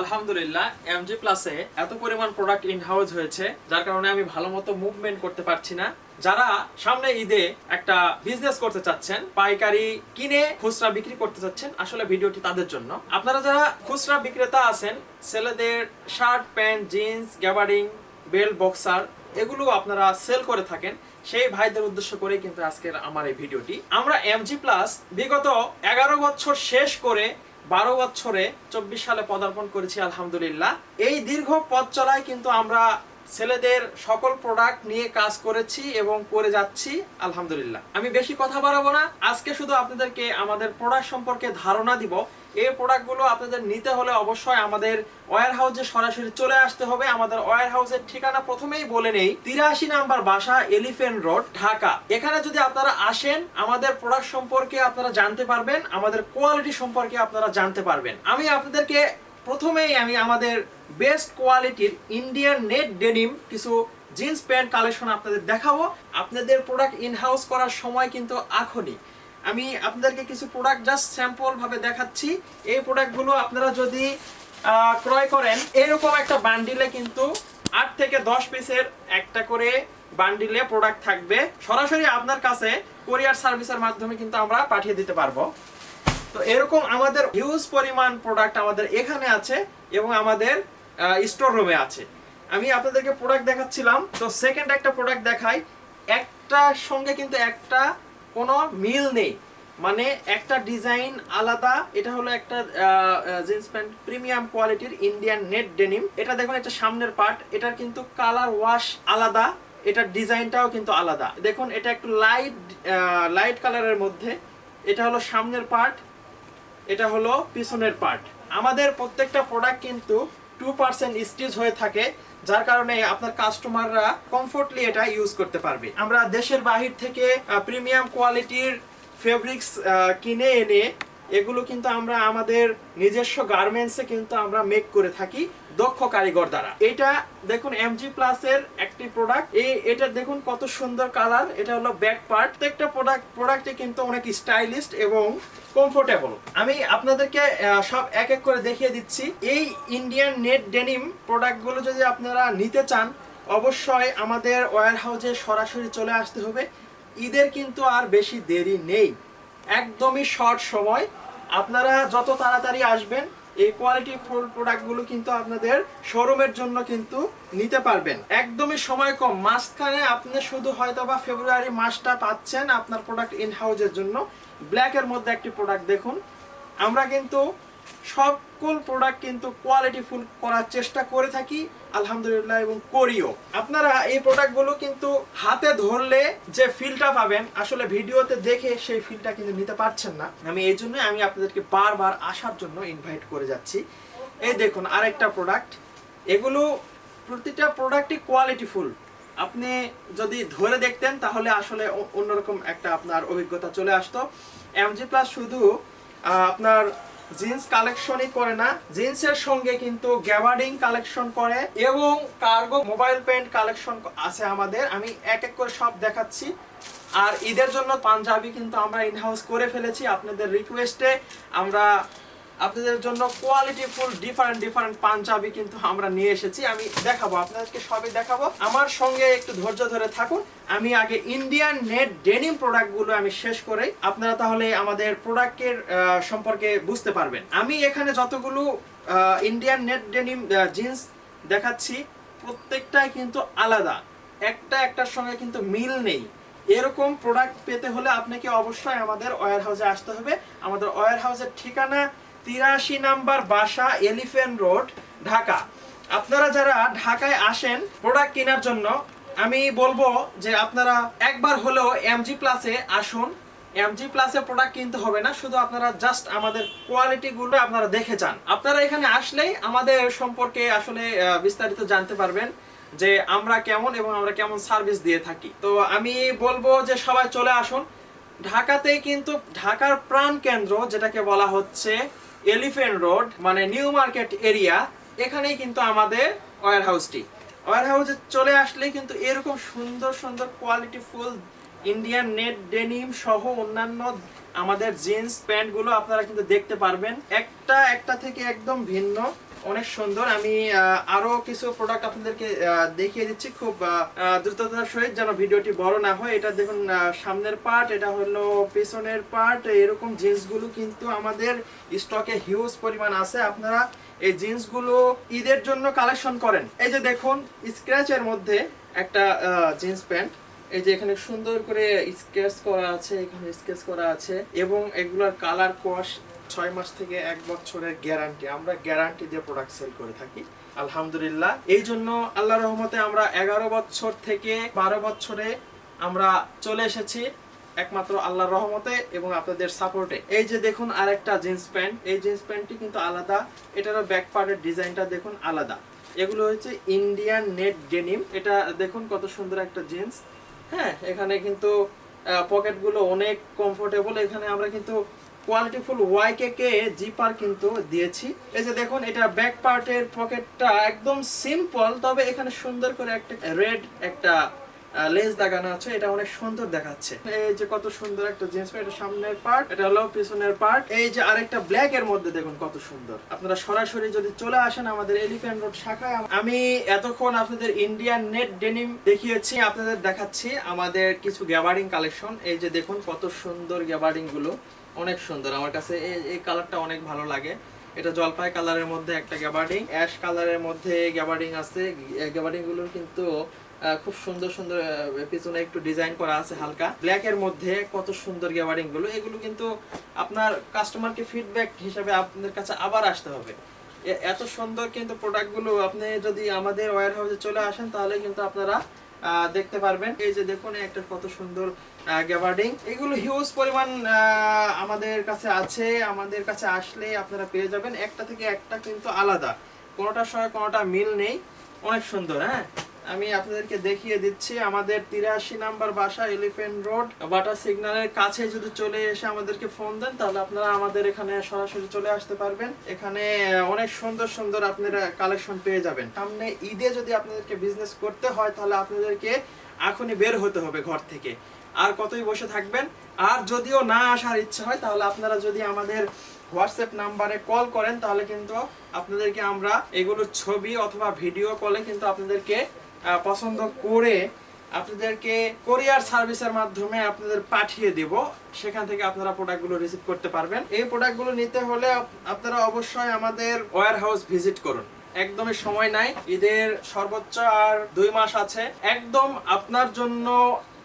আলহামদুলিল্লাহ এমজি প্লাসে এত পরিমাণ প্রোডাক্ট ইন হাউস হয়েছে, যার কারণে আমি ভালো মতো মুভমেন্ট করতে পারছি না। যারা সামনে ঈদে একটা বিজনেস করতে চাচ্ছেন, পাইকারি কিনে খুচরা বিক্রি করতে চাচ্ছেন, আসলে ভিডিওটি তাদের জন্য। আপনারা যারা খুচরা বিক্রেতা আছেন, ছেলেদের শার্ট প্যান্ট জিন্স গ্যাবারিং বেল্ট বক্সার এগুলো আপনারা সেল করে থাকেন, সেই ভাইদের উদ্দেশ্য করে কিন্তু আজকের আমার এই ভিডিওটি। আমরা এমজি প্লাস বিগত এগারো বছর শেষ করে বারো বছরে চব্বিশ সালে পদার্পণ করেছি, আলহামদুলিল্লাহ। এই দীর্ঘ পথ চলায় কিন্তু আমরা ছেলেদের সকল প্রোডাক্ট নিয়ে কাজ করেছি এবং করে যাচ্ছি, আলহামদুলিল্লাহ। আমি বেশি কথা বাড়াবো না। আজকে শুধু আপনাদেরকে আমাদের প্রোডাক্ট সম্পর্কে ধারণা দিব। এই প্রোডাক্টগুলো আপনাদের নিতে হলে অবশ্যই আমাদের ওয়ার হাউসে সরাসরি চলে আসতে হবে। আমাদের ওয়ার হাউসের ঠিকানা প্রথমেই বলে নেই। তিরাশি নাম্বার বাসা এলিফেন্ট রোড ঢাকা। এখানে যদি আপনারা আসেন, আমাদের প্রোডাক্ট সম্পর্কে আপনারা জানতে পারবেন, আমাদের কোয়ালিটি সম্পর্কে আপনারা জানতে পারবেন। আমি আপনাদেরকে প্রথমেই আমি আমাদের বেস্ট কোয়ালিটির ইন্ডিয়ান নেট ডেনিম কিছু জিন্স প্যান্ট কালেকশন আপনাদের দেখাবো। আপনাদের প্রোডাক্ট ইন হাউস করার সময় কিন্তু এখনই। আমি আপনাদেরকে কিছু প্রোডাক্ট জাস্ট স্যাম্পল ভাবে দেখাচ্ছি। এই প্রোডাক্টগুলো আপনারা যদি ক্রয় করেন, এরকম একটা বান্ডিলে কিন্তু আট থেকে দশ পিসের একটা করে বান্ডিলে প্রোডাক্ট থাকবে। সরাসরি আপনার কাছে কোরিয়ার সার্ভিসের মাধ্যমে কিন্তু আমরা পাঠিয়ে দিতে পারব। তো এরকম আমাদের হিউজ পরিমাণ প্রোডাক্ট আমাদের এখানে আছে এবং আমাদের স্টোর রুমে আছে। আমি আপনাদেরকে প্রোডাক্ট দেখাচ্ছিলাম। তো সেকেন্ড একটা প্রোডাক্ট দেখাই। একটার সঙ্গে কিন্তু একটা কোনো মিল নেই। মানে একটা ডিজাইন আলাদা, এটা হলো একটা জিন্স প্যান্ট প্রিমিয়াম কোয়ালিটির ইন্ডিয়ান নেট ডেনিম। এটা দেখুন, এটা সামনের পার্ট, এটার কিন্তু কালার ওয়াশ আলাদা, এটার ডিজাইনটাও কিন্তু আলাদা। দেখুন, এটা একটু লাইট লাইট কালারের মধ্যে। এটা হলো সামনের পার্ট, এটা হলো পিছনের পার্ট। আমাদের প্রত্যেকটা প্রোডাক্ট কিন্তু টু পার্সেন্ট স্টিচ হয়ে থাকে, যার কারণে আপনার কাস্টমাররা কমফোর্টলি এটা ইউজ করতে পারবে। আমরা দেশের বাহির থেকে প্রিমিয়াম কোয়ালিটির ফেব্রিক্স কিনে এনে এগুলো কিন্তু আমরা আমাদের নিজস্ব গার্মেন্টসে কিন্তু আমরা মেক করে থাকি দক্ষ কারিগর দ্বারা। এটা দেখুন এমজি প্লাস এর একটি প্রোডাক্ট এই এটা দেখুন কত সুন্দর কালার এটা হলো ব্যাক পার্ট প্রত্যেকটা প্রোডাক্ট প্রোডাক্টে কিন্তু অনেক স্টাইলিস্ট এবং কমফোর্টেবল আমি আপনাদেরকে সব এক এক করে দেখিয়ে দিচ্ছি। এই ইন্ডিয়ান নেট ডেনিম প্রোডাক্টগুলো যদি আপনারা নিতে চান, অবশ্যই আমাদের ওয়ার হাউসে সরাসরি চলে আসতে হবে। ঈদের কিন্তু আর বেশি দেরি নেই। একদমই শর্ট সময়। আপনারা যত তাড়াতাড়ি আসবেন, এই কোয়ালিটি প্রোডাক্টগুলো কিন্তু আপনাদের শোরুমের জন্য কিন্তু নিতে পারবেন। একদমই সময় কম। মাঝখানে আপনি শুধু হয়তো বা ফেব্রুয়ারি মাসটা পাচ্ছেন আপনার প্রোডাক্ট ইন হাউসের জন্য। ব্ল্যাকের মধ্যে একটি প্রোডাক্ট দেখুন। আমরা কিন্তু সকল প্রোডাক্ট কিন্তু কোয়ালিটি ফুল করার চেষ্টা করে থাকি। আলহামদুলিল্লাহ, এবং করিও। আপনারা এই প্রোডাক্টগুলো কিন্তু হাতে ধরলে যে ফিলটা পাবেন, আসলে ভিডিওতে দেখে সেই ফিলটা কিন্তু নিতে পারছেন না। আমি এই জন্য আমি আপনাদেরকে বারবার আসার জন্য ইনভাইট করে যাচ্ছি। এই দেখুন, আরেকটা প্রোডাক্ট এগুলো প্রতিটা প্রোডাক্টই কোয়ালিটি ফুল আপনি যদি ধরে দেখতেন, তাহলে আসলে অন্যরকম একটা আপনার অভিজ্ঞতা চলে আসতো। এমজি প্লাস শুধু আপনার জিন্স কালেকশনই করে না। জিন্সের সঙ্গে কিন্তু গ্যাবার্ডিং কালেকশন করে এবং কার্গো মোবাইল প্যান্ট কালেকশন আছে আমাদের। আমি এক এক করে সব দেখাচ্ছি। আর ঈদের জন্য পাঞ্জাবি কিন্তু আমরা ইনহাউস করে ফেলেছি। আপনাদের রিকোয়েস্টে আমরা আপনাদের জন্য quality full different different Punjabi কিন্তু আমরা নিয়ে এসেছি। আমি দেখাবো, আপনাদেরকে সবই দেখাবো। আমার সঙ্গে একটু ধৈর্য ধরে থাকুন। আমি আগে ইন্ডিয়ান নেট ডেনিম প্রোডাক্টগুলো আমি শেষ করে। আপনারা তাহলে আমাদের প্রোডাক্টের সম্পর্কে বুঝতে পারবেন। আমি এখানে যতগুলো ইন্ডিয়ান নেট ডেনিম জিন্স দেখাচ্ছি, প্রত্যেকটাই কিন্তু আলাদা। একটা, একটার সঙ্গে কিন্তু মিল নেই। এরকম প্রোডাক্ট পেতে হলে আপনাকে অবশ্যই আমাদের ওয়ার হাউসে আসতে হবে। আমাদের ওয়ার হাউসের ঠিকানা তিরাশি নাম্বার বাসা এলিফেন্ট রোড, ঢাকা। আপনারা যারা ঢাকায় আসেন প্রোডাক্ট কেনার জন্য, আমি বলব যে আপনারা একবার হলেও এমজি প্লাসে আসুন। এমজি প্লাসে প্রোডাক্ট কিনতে হবে না, শুধু আপনারা জাস্ট আমাদের কোয়ালিটিগুলো আপনারা দেখে যান। আপনারা এখানে আসলেই আমাদের সম্পর্কে আসলে বিস্তারিত জানতে পারবেন যে আমরা কেমন এবং আমরা কেমন সার্ভিস দিয়ে থাকি। তো আমি বলব যে সবাই চলে আসুন। ঢাকাতে কিন্তু ঢাকার প্রাণ কেন্দ্র যেটাকে বলা হচ্ছে এলিফেন্ট রোড মানে নিউ মার্কেট এরিয়া এখানেই কিন্তু আমাদের ওয়ার হাউসটি ওয়ার হাউসে চলে আসলেই কিন্তু এরকম সুন্দর সুন্দর quality full Indian net denim সহ অন্যান্য আমাদের জিন্স প্যান্টগুলো আপনারা কিন্তু দেখতে পারবেন। একটা একটা থেকে একদম ভিন্ন। অনেক সুন্দর। আমি আরও কিছু প্রোডাক্ট আপনাদেরকে দেখিয়ে দিচ্ছি। খুব দ্রুততার সহিত যেন ভিডিওটি বড় না হয়। এটা দেখুন সামনের পার্ট এটা হলো পেছনের পার্ট এরকম জিন্সগুলো কিন্তু আমাদের স্টকে হিউজ পরিমাণ আছে। আপনারা এই জিন্সগুলো ঈদের জন্য কালেকশন করেন। এই যে দেখুন স্ক্র্যাচের মধ্যে একটা জিন্স প্যান্ট এই যে এখানে সুন্দর করে স্কেচ করা আছে, এখানে স্কেচ করা আছে। এবং এগুলোর কালার কোয়াশ ছয় মাস থেকে এক বছরের গ্যারান্টি আমরা গ্যারান্টি দিয়ে প্রোডাক্ট সেল করে থাকি। আলহামদুলিল্লাহ। এই জন্য আল্লাহ রহমতে আমরা এগারো বছর থেকে বারো বছরে আমরা চলে এসেছি একমাত্র আল্লাহর রহমতে এবং আপনাদের সাপোর্টে। এই যে দেখুন আরেকটা জিন্স প্যান্ট এই জিন্স প্যান্টটি কিন্তু আলাদা। এটারও ব্যাক পার্টের ডিজাইনটা দেখুন আলাদা। এগুলো হচ্ছে ইন্ডিয়ান নেট ডেনিম এটা দেখুন কত সুন্দর একটা জিন্স হ্যাঁ এখানে কিন্তু পকেটগুলো অনেক কমফোর্টেবল এখানে আমরা কিন্তু কোয়ালিটিফুল ওয়াইকে জিপার কিন্তু দিয়েছি। এই যে দেখুন, এটা ব্যাক পার্টের পকেটটা একদম সিম্পল তবে এখানে সুন্দর করে একটা রেড একটা লেস দাগানো আছে, এটা অনেক সুন্দর দেখাচ্ছে। এই যে কত সুন্দর একটা জিন্স প্যান্ট এটা সামনের পার্ট এটা হলো পিছনের পার্ট এই যে আরেকটা ব্ল্যাক এর মধ্যে দেখুন কত সুন্দর। আপনারা সরাসরি যদি চলে আসেন আমাদের এলিফ্যান্ট রোড শাখায়, আমি এতক্ষণ আপনাদের ইন্ডিয়ান নেট ডেনিম দেখিয়েছি, আপনাদের দেখাচ্ছি আমাদের কিছু গ্যাবারিং কালেকশন এই যে দেখুন কত সুন্দর গ্যাবারিংগুলো। অনেক সুন্দর। আমার কাছে এই- কালারটা অনেক ভালো লাগে। এটা জলপাই কালারের মধ্যে একটা গ্যাবার্ডিং, অ্যাশ কালারের মধ্যে গ্যাবার্ডিং আছে। গ্যাবার্ডিংগুলোর কিন্তু খুব সুন্দর সুন্দর পিছনে একটু ডিজাইন করা আছে হালকা। ব্ল্যাক এর মধ্যে কত সুন্দর গ্যাবার্ডিংগুলো এগুলো কিন্তু আপনার কাস্টমারকে ফিডব্যাক হিসাবে আপনাদের কাছে আবার আসতে হবে। এত সুন্দর কিন্তু প্রোডাক্টগুলো আপনি যদি আমাদের ওয়ার হাউসে চলে আসেন, তাহলে কিন্তু আপনারা দেখতে পারবেন। এই যে দেখুন একটা কত সুন্দর গ্যাবার্ডিং এগুলো হিউজ পরিমাণ আমাদের কাছে আছে। আমাদের কাছে আসলে আপনারা পেয়ে যাবেন। একটা থেকে একটা কিন্তু আলাদা। কোনোটার সঙ্গে কোনোটা মিল নেই। অনেক সুন্দর হ্যাঁ? আমি আপনাদেরকে দেখিয়ে দিচ্ছি, আমাদের তিরাশি নাম্বার বাসা এলিফেন্ট রোড বাটার সিগন্যালের কাছে যদি চলে এসে আমাদেরকে ফোন দেন, তাহলে আপনারা আমাদের এখানে সরাসরি চলে আসতে পারবেন। এখানে অনেক সুন্দর সুন্দর আপনারা কালেকশন পেয়ে যাবেন। সামনে ঈদে যদি আপনাদেরকে বিজনেস করতে হয়, তাহলে আপনাদেরকে এখনই বের হতে হবে ঘর থেকে। আর কতই বসে থাকবেন, আর যদিও না আসার ইচ্ছা হয়, তাহলে আপনারা যদি আমাদের হোয়াটসঅ্যাপ নাম্বারে কল করেন, তাহলে কিন্তু আপনাদেরকে আমরা এগুলোর ছবি অথবা ভিডিও কলে কিন্তু আপনাদেরকে পছন্দ করে আপনাদেরকে কোরিয়ার সার্ভিসের মাধ্যমে আপনাদের পাঠিয়ে দিব। সেখান থেকে আপনারা প্রোডাক্টগুলো রিসিভ করতে পারবেন। এই প্রোডাক্টগুলো নিতে হলে আপনারা অবশ্যই আমাদের ওয়ার হাউস ভিজিট করুন। একদমই সময় নাই। ঈদের সর্বোচ্চ আর দুই মাস আছে। একদম আপনার জন্য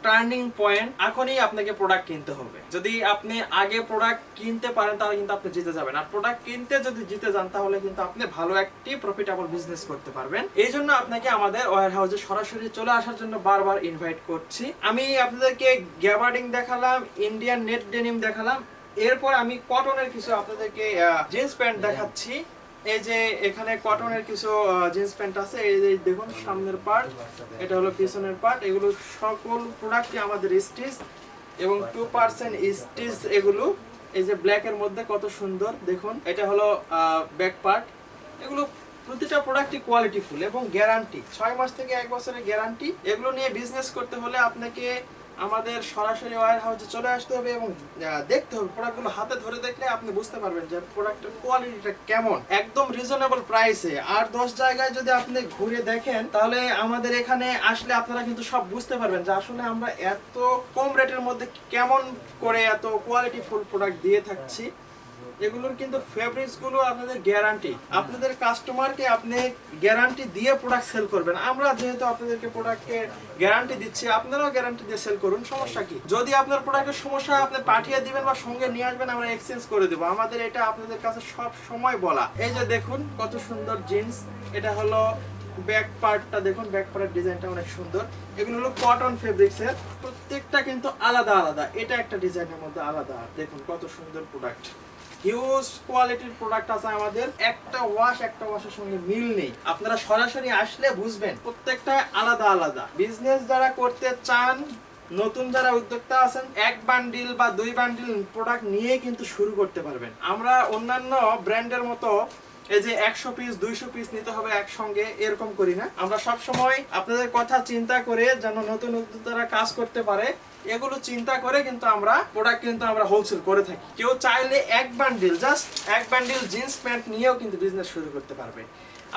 টার্নিং পয়েন্ট এখনই আপনাকে প্রোডাক্ট কিনতে হবে। যদি আপনি আগে প্রোডাক্ট কিনতে পারেন, তাহলে কিন্তু আপনি জিতে যাবেন। আর প্রোডাক্ট কিনতে যদি জিতে যান, তাহলে কিন্তু আপনি ভালো একটি প্রফিটেবল বিজনেস করতে পারবেন। এই জন্য আপনাকে আমাদের ওয়ার হাউসে সরাসরি চলে আসার জন্য বারবার ইনভাইট করছি। আমি আপনাদেরকে গ্যাবার্ডিং দেখালাম ইন্ডিয়ান নেট ডেনিম দেখালাম। এরপর আমি কটনের কিছু আপনাদেরকে জিন্স প্যান্ট দেখাচ্ছি। এই যে এখানে কটনের কিছু জিন্স প্যান্ট আছে, এই যে দেখুন সামনের পার্ট এটা হলো পিছনের পার্ট এগুলো সকল প্রোডাক্টই আমাদের স্টিচ এবং টু পার্সেন্ট স্টিচ এগুলো, এই যে ব্ল্যাক এর মধ্যে কত সুন্দর, দেখুন, এটা হলো ব্যাক পার্ট এগুলো প্রতিটা প্রোডাক্টই কোয়ালিটিফুল এবং গ্যারান্টি ছয় মাস থেকে এক বছরের গ্যারান্টি এগুলো নিয়ে বিজনেস করতে হলে আপনাকে আমাদের সরাসরি ওয়ার হাউসে চলে আসতে হবে এবং দেখতে হবে প্রোডাক্টগুলো হাতে ধরে দেখলে আপনি বুঝতে পারবেন যে প্রোডাক্টের কোয়ালিটিটা কেমন। একদম রিজনেবল প্রাইসে আর দশ জায়গায় যদি আপনি ঘুরে দেখেন, তাহলে আমাদের এখানে আসলে আপনারা কিন্তু সব বুঝতে পারবেন যে আসলে আমরা এত কম রেটের মধ্যে কেমন করে এত কোয়ালিটি ফুল প্রোডাক্ট দিয়ে থাকছি। এগুলোর কিন্তু ফেব্রিক্সগুলো আপনাদের গ্যারান্টি আপনাদের কাস্টমারকে আপনি গ্যারান্টি দিয়ে প্রোডাক্ট সেল করবেন। আমরা যেহেতু আপনাদেরকে প্রোডাক্টকে গ্যারান্টি দিচ্ছি, আপনারাও গ্যারান্টি দিয়ে সেল করুন, সমস্যা কি? যদি আপনার প্রোডাক্টের সমস্যা আপনি পাঠিয়ে দিবেন বা সঙ্গে নিয়ে আসবেন, আমরা এক্সচেঞ্জ করে দেবো। আমাদের এটা আপনাদের কাছে সব সময় বলা। এই যে দেখুন, কত সুন্দর জিন্স এটা হলো ব্যাক পার্টটা দেখুন ব্যাক পার্টের ডিজাইনটা অনেক সুন্দর। এগুলো হলো কটন ফেব্রিক্সের প্রত্যেকটা কিন্তু আলাদা আলাদা। এটা একটা ডিজাইনের মধ্যে আলাদা। দেখুন, কত সুন্দর প্রোডাক্ট হিউজ কোয়ালিটির প্রোডাক্ট আছে আমাদের। একটা ওয়াশ একটা ওয়াশের সঙ্গে মিল নেই। আপনারা সরাসরি আসলে বুঝবেন, প্রত্যেকটা আলাদা আলাদা। বিজনেস যারা করতে চান, নতুন যারা উদ্যোক্তা আছেন, এক বান্ডিল বা দুই বান্ডিল প্রোডাক্ট নিয়ে কিন্তু শুরু করতে পারবেন। আমরা অন্যান্য ব্র্যান্ডের মতো এই যে একশো পিস দুইশো পিস নিতে হবে একসঙ্গে, এরকম করি না আমরা সব সময় আপনাদের কথা চিন্তা করে যেন নতুন উদ্যোক্তারা কাজ করতে পারে, এগুলো চিন্তা করে কিন্তু আমরা প্রোডাক্ট কিন্তু আমরা হোলসেল করে থাকি। কেউ চাইলে এক বান্ডিল জাস্ট এক বান্ডিল জিন্স প্যান্ট নিয়েও কিন্তু বিজনেস শুরু করতে পারবে।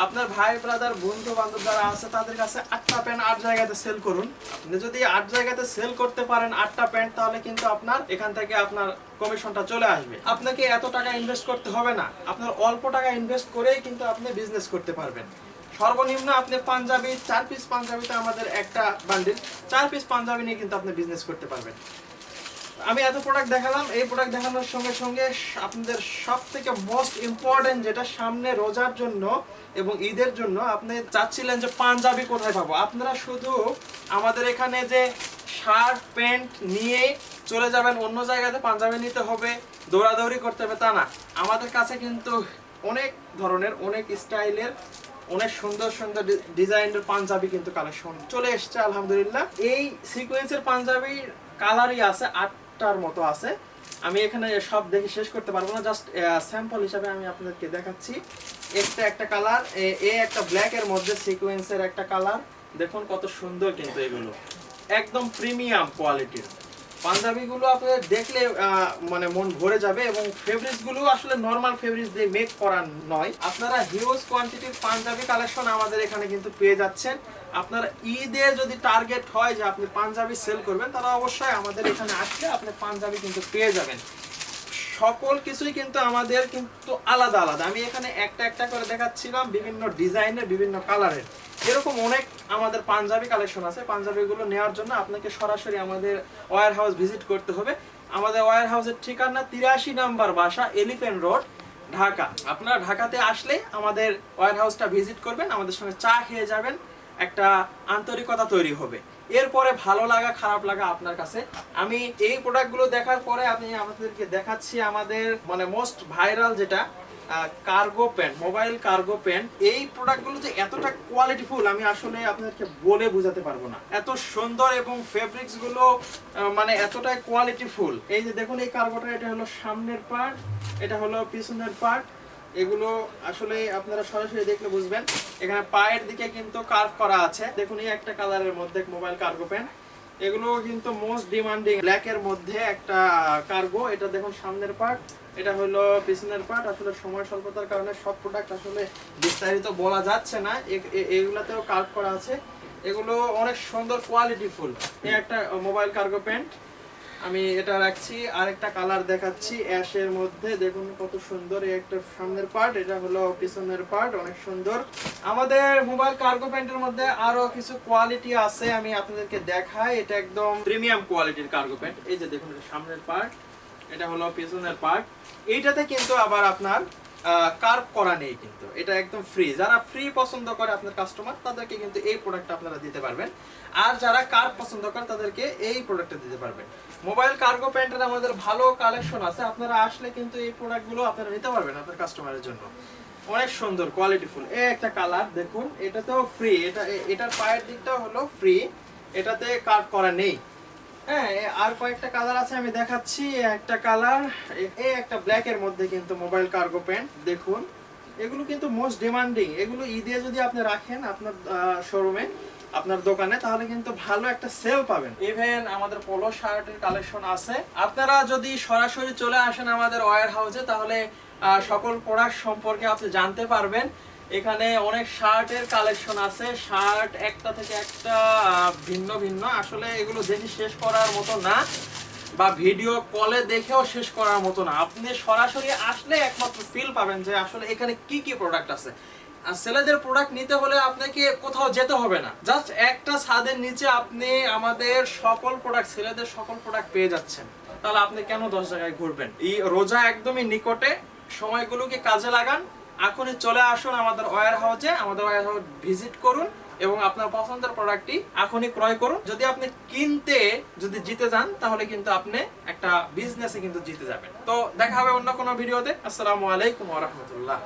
আপনার ভাই ব্রাদার বন্ধু বান্ধব যারা আছে, তাদের কাছে আটটা প্যান্ট আট জায়গাতে সেল করুন। আপনি যদি আট জায়গাতে সেল করতে পারেন আটটা প্যান্ট, তাহলে কিন্তু আপনার এখান থেকে আপনার কমিশনটা চলে আসবে। আপনাকে এত টাকা ইনভেস্ট করতে হবে না। আপনার অল্প টাকা ইনভেস্ট করেই কিন্তু আপনি বিজনেস করতে পারবেন। সর্বনিম্ন আপনি পাঞ্জাবি, চার পিস পাঞ্জাবিতে আমাদের একটা বান্ডিল চার পিস পাঞ্জাবি নিয়ে কিন্তু আপনি বিজনেস করতে পারবেন। আমি এত প্রোডাক্ট দেখালাম, এই প্রোডাক্ট দেখানোর সঙ্গে সঙ্গে আপনাদের সব থেকে মোস্ট ইম্পর্টেন্ট যেটা সামনে রোজার জন্য এবং ঈদের জন্য, আপনি চাচ্ছিলেন যে পাঞ্জাবি কোথায় পাবো? আপনারা শুধু আমাদের এখানে যে শার্ট প্যান্ট নিয়ে চলে যাবেন, অন্য জায়গাতে পাঞ্জাবি নিতে হবে, দৌড়াদৌড়ি করতে হবে, তা না। আমাদের কাছে কিন্তু অনেক ধরনের, অনেক স্টাইলের অনেক সুন্দর সুন্দর ডিজাইনের পাঞ্জাবি কিন্তু কালেকশন চলে এসছে, আলহামদুলিল্লাহ। এই সিকোয়েন্সের পাঞ্জাবির কালারই আছে, আটটার মতো আছে। আমি এখানে সব দেখে শেষ করতে পারব না জাস্ট স্যাম্পল হিসাবে আমি আপনাদেরকে দেখাচ্ছি। একটা একটা কালার এ একটা ব্ল্যাক এর মধ্যে সিকোয়েন্সের একটা কালার দেখুন কত সুন্দর কিন্তু এগুলো। একদম প্রিমিয়াম কোয়ালিটির পাঞ্জাবিগুলো আপনাদের দেখলে মানে মন ভরে যাবে এবং ফেব্রিক্সগুলো আসলে নর্মাল ফেব্রিক্স দিয়ে মেক করা নয়। আপনারা হিউজ কোয়ান্টিটির পাঞ্জাবি কালেকশন আমাদের এখানে কিন্তু পেয়ে যাচ্ছেন। আপনার ঈদে যদি টার্গেট হয় যে আপনি পাঞ্জাবি সেল করবেন, তাহলে অবশ্যই আমাদের এখানে আসলে আপনি পাঞ্জাবি কিন্তু পেয়ে যাবেন। সকল কিছুই কিন্তু আমাদের কিন্তু আলাদা আলাদা। আমি এখানে একটা একটা করে দেখাচ্ছিলাম বিভিন্ন ডিজাইনের বিভিন্ন কালারের এরকম অনেক আমাদের পাঞ্জাবি কালেকশন আছে। পাঞ্জাবিগুলো নেওয়ার জন্য আপনাকে সরাসরি আমাদের ওয়ার হাউস ভিজিট করতে হবে। আমাদের ওয়ার হাউসের ঠিকানা তিরাশি নাম্বার বাসা এলিফেন্ট রোড ঢাকা। আপনারা ঢাকাতে আসলে আমাদের ওয়ার হাউসটা ভিজিট করবেন, আমাদের সঙ্গে চা খেয়ে যাবেন, একটা আন্তরিকতা তৈরি হবে। এরপরে ভালো লাগা, খারাপ লাগা আপনার কাছে। আমি এই প্রোডাক্টগুলো দেখার পরে আমি আমাদেরকে দেখাচ্ছি আমাদের মানে মোস্ট ভাইরাল যেটা cargo pant mobile cargo pant এই প্রোডাক্টগুলো যে এতটা কোয়ালিটিফুল আমি আসলে আপনাদেরকে বলে বোঝাতে পারব না। এত সুন্দর এবং ফেব্রিক্সগুলো মানে এতটাই কোয়ালিটিফুল এই যে দেখুন, এই কার্গোটা এটা হলো সামনের পার্ট এটা হলো পিছনের পার্ট এগুলো আসলে আপনারা সরাসরি দেখলে বুঝবেন। এখানে পায়ের দিকে কিন্তু কার্ভ করা আছে। দেখুন, এই একটা কালারের মধ্যে মোবাইল কার্গো প্যান্ট এগুলো কিন্তু মোস্ট ডিমান্ডিং ব্ল্যাক এর মধ্যে একটা কার্গো এটা দেখুন সামনের পার্ট এটা হলো পিছনের পার্ট আসলে সময় স্বল্পতার কারণে সব প্রোডাক্ট আসলে বিস্তারিত বলা যাচ্ছে না। এগুলাতেও কার্ভ করা আছে। এগুলো অনেক সুন্দর কোয়ালিটিফুল একটা মোবাইল কার্গো প্যান্ট আমি এটা রাখছি, আরেকটা কালার দেখাচ্ছি অ্যাশের মধ্যে। দেখুন কত সুন্দর এই একটা সামনের পার্ট এটা হলো পিছনের পার্ট অনেক সুন্দর। আমাদের মোবাইল কার্গো প্যান্টের মধ্যে আরও কিছু কোয়ালিটি আছে, আমি আপনাদেরকে দেখাই। এটা একদম প্রিমিয়াম কোয়ালিটির কার্গো প্যান্ট এই যে দেখুন সামনের পার্ট এটা হলো পিছনের পার্ট এইটাতে কিন্তু আবার আপনার কার্ভ করা নেই কিন্তু। এটা একদম ফ্রি যারা ফ্রি পছন্দ করে আপনার কাস্টমার তাদেরকে কিন্তু এই প্রোডাক্টটা আপনারা দিতে পারবেন। আর যারা কার্ভ পছন্দ করে, তাদেরকে এই প্রোডাক্টটা দিতে পারবেন। মোবাইল কার্গো প্যান্টের আমাদের ভালো কালেকশন আছে। আপনারা আসলে কিন্তু এই প্রোডাক্টগুলো আপনারা নিতে পারবেন আপনার কাস্টমারের জন্য। অনেক সুন্দর কোয়ালিটিফুল এই একটা কালার দেখুন, এটাতেও ফ্রি এটা এটার পায়ের দিকটাও হলো ফ্রি এটাতে কার্ভ করা নেই। হ্যাঁ আর কয়েকটা কালার আছে, আমি দেখাচ্ছি। একটা কালার এই একটা ব্ল্যাক এর মধ্যে কিন্তু মোবাইল কার্গো প্যান্ট দেখুন। এগুলো কিন্তু মোস্ট ডিমান্ডিং এগুলো ঈদে যদি আপনি রাখেন আপনার শোরুমে আপনার দোকানে, তাহলে কিন্তু ভালো একটা সেল পাবেন। ইভেন আমাদের পোলো শার্টের কালেকশন আছে। আপনারা যদি সরাসরি চলে আসেন আমাদের ওয়ার হাউসে তাহলে সকল প্রোডাক্ট সম্পর্কে আপনি জানতে পারবেন। এখানে অনেক শার্টের কালেকশন আছে। শার্ট একটা থেকে একটা ভিন্ন ভিন্ন। আসলে এগুলো দেখে শেষ করার মতো না, বা ভিডিও কলে দেখেও শেষ করার মতো না। আপনি সরাসরি আসলে একমাত্র ফিল পাবেন যে আসলে এখানে কি কি প্রোডাক্ট আছে। আর ছেলেদের প্রোডাক্ট নিতে হলে আপনাকে কোথাও যেতে হবে না। জাস্ট একটা ছাদের নিচে আপনি আমাদের সকল প্রোডাক্ট ছেলেদের সকল প্রোডাক্ট পেয়ে যাচ্ছেন। তাহলে আপনি কেন দশ জায়গায় ঘুরবেন? এই রোজা একদমই নিকটে। সময়গুলোকে কাজে লাগান। এখনই চলে আসুন আমাদের ওয়ার হাউসে, আমাদের ওয়ার হাউস ভিজিট করুন এবং আপনার পছন্দের প্রোডাক্টটি এখনই ক্রয় করুন। যদি আপনি কিনতে যদি জিতে যান, তাহলে কিন্তু আপনি একটা বিজনেসে কিন্তু জিতে যাবেন। তো দেখা হবে অন্য কোনো ভিডিওতে। আসসালামু আলাইকুম রাহমাতুল্লাহ।